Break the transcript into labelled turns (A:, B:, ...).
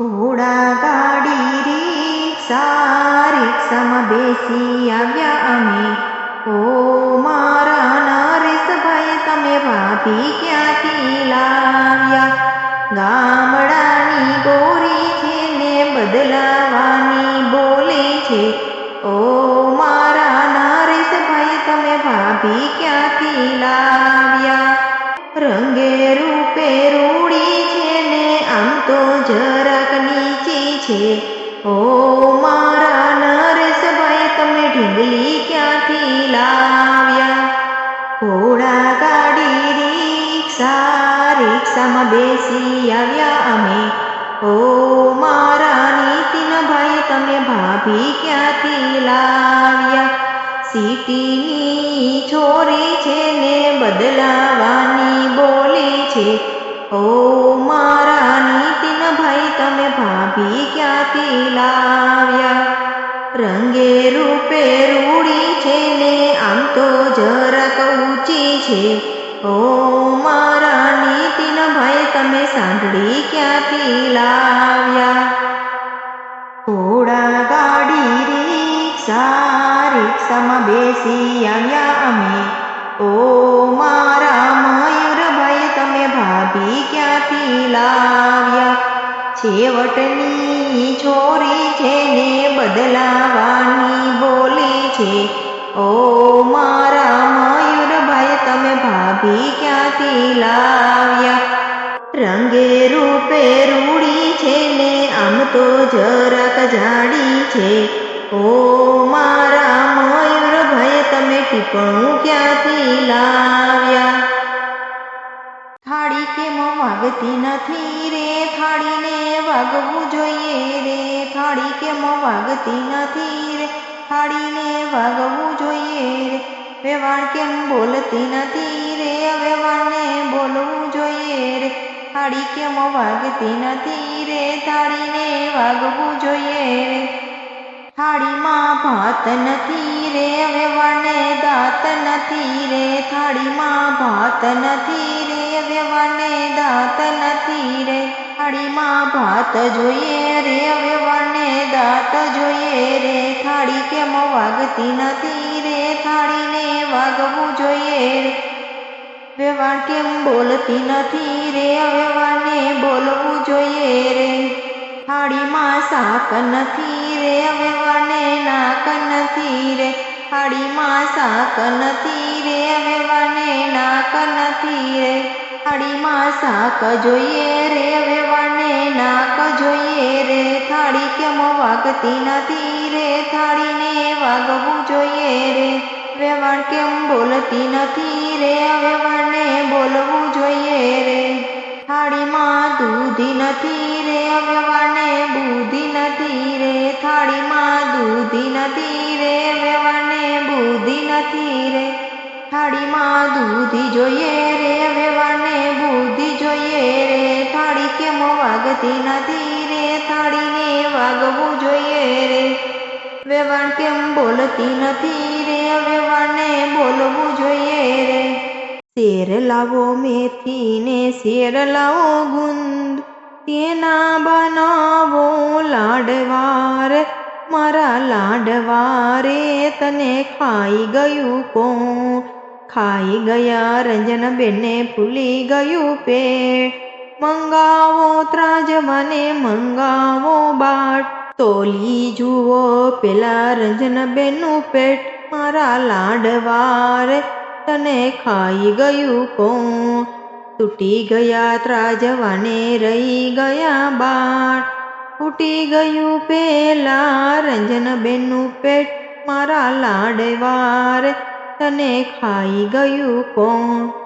A: ઘોડા ગાડી રીક્ષા રીક્ષામાં બેસી આવ્યા અમે ઓ મારા નરેશભાઈ, તમે ભાભી ક્યાંથી લાવ્યા? ગામડાની ગોરી છે ને બદલાવાની બોલે છે. ઓ મારા નરેશભાઈ, તમે ભાભી ક્યાંથી લાવ્યા? રીક્ષા બેસી આવ્યા અમે ઓ મારા નીતિનભાઈ તમે ભાભી ક્યાંથી લાવ્યા સિટીની છોરી છે ને બદલાવાની બોલી છે ઓ મારા નીતિનભાઈ તમે ભાભી ક્યાંથી લાવ્યા રંગે રૂપે રૂડી છે ને આમ તો જરાક ઊંચી છે ઓ મારા તમે સાંભળી ક્યાંથી લાવ્યા? ઘોડા ગાડી રીક્ષા, રીક્ષામાં બેસી આવ્યા અમે. ઓ મારા મયુરભાઈ તમે ભાભી ક્યાંથી લાવ્યા? છેવટની છોરી છે ને બદલાવાની બોલી છે. ઓ મારા મયુરભાઈ તમે ભાભી ક્યાંથી લાવ્યા? રંગે રૂપે રૂડી છે ને આમ તો જરાક જાડી છે. ઓ મારા મયુરભાઈ તમે ટીપણું ક્યાંથી લાવ્યા? થાળી કેમ વાગતી નથી રે? થાળીને વાગવું જોઈએ રે? થાળી કેમ વાગતી નથી રે? થાળીને વાગવું જોઈએ રે? વેવાણ કેમ બોલતી નથી રે? વેવાણને બોલવું જોઈએ રે? થાળી કેમ વાગતી નથી રે? થાળીને વાગવું જોઈએ. થાળીમાં ભાત નથી રે, વેવાને દાંત નથી રે. થાળીમાં ભાત નથી રે, વેવાને દાંત નથી રે. થાળીમાં ભાત જોઈએ રે, વેવાને દાંત જોઈએ રે. થાળી કેમ વાગતી નથી રે? થાળીને વાગવું જોઈએ. રે વેવાણ કેમ બોલતી નથી રે? વેવાણને બોલવું જોઈએ રે. હાડીમાં શાક નથી રે. વેવાણને નાક નથી રે. હાડીમાં શાક નથી રે. વેવાણને નાક નથી રે. થાળીમાં શાક જોઈએ રે. વેવાણને નાક જોઈએ રે. થાળી કેમ વાગતી નથી રે? થાળીને વાગવું જોઈએ રે. વેવાણ કેમ બોલતી નથી રે? વેવાણને બોલવું જોઈએ રે. થાળીમાં દૂધી નથી રે? વેવાણને બુદ્ધિ નથી રે. થાળીમાં દૂધી નથી રે? વેવાણને બુદ્ધિ નથી રે. થાળીમાં દૂધી જોઈએ રે? વેવાણને બુદ્ધિ જોઈએ રે. થાળી કેમ વાગતી નથી રે? થાળીને વાગવું જોઈએ રે. વ્યવહાર કેમ બોલતી નથી લાવો મેથી ને શેર લાવો ગુંદ. તેના બનાવો લાડવાર. મારા લાડવારે તને ખાઈ ગયું કોણ? ખાઈ ગયા રંજન બેને ભૂલી ગયું પેટ. મંગાવો ત્રાજવાને મંગાવો બાટ. તોલી જુઓ પેલા રંજન બેનું પેટ. મારા લાડવાર. તને ખાઈ ગયું કોણ? તૂટી ગયા ત્રાજવાને રહી ગયા બાટ ફૂટી ગયું પેલા રંજન બેનું પેટ, મારા લાડવાર. તને ખાઈ ગયું કોણ?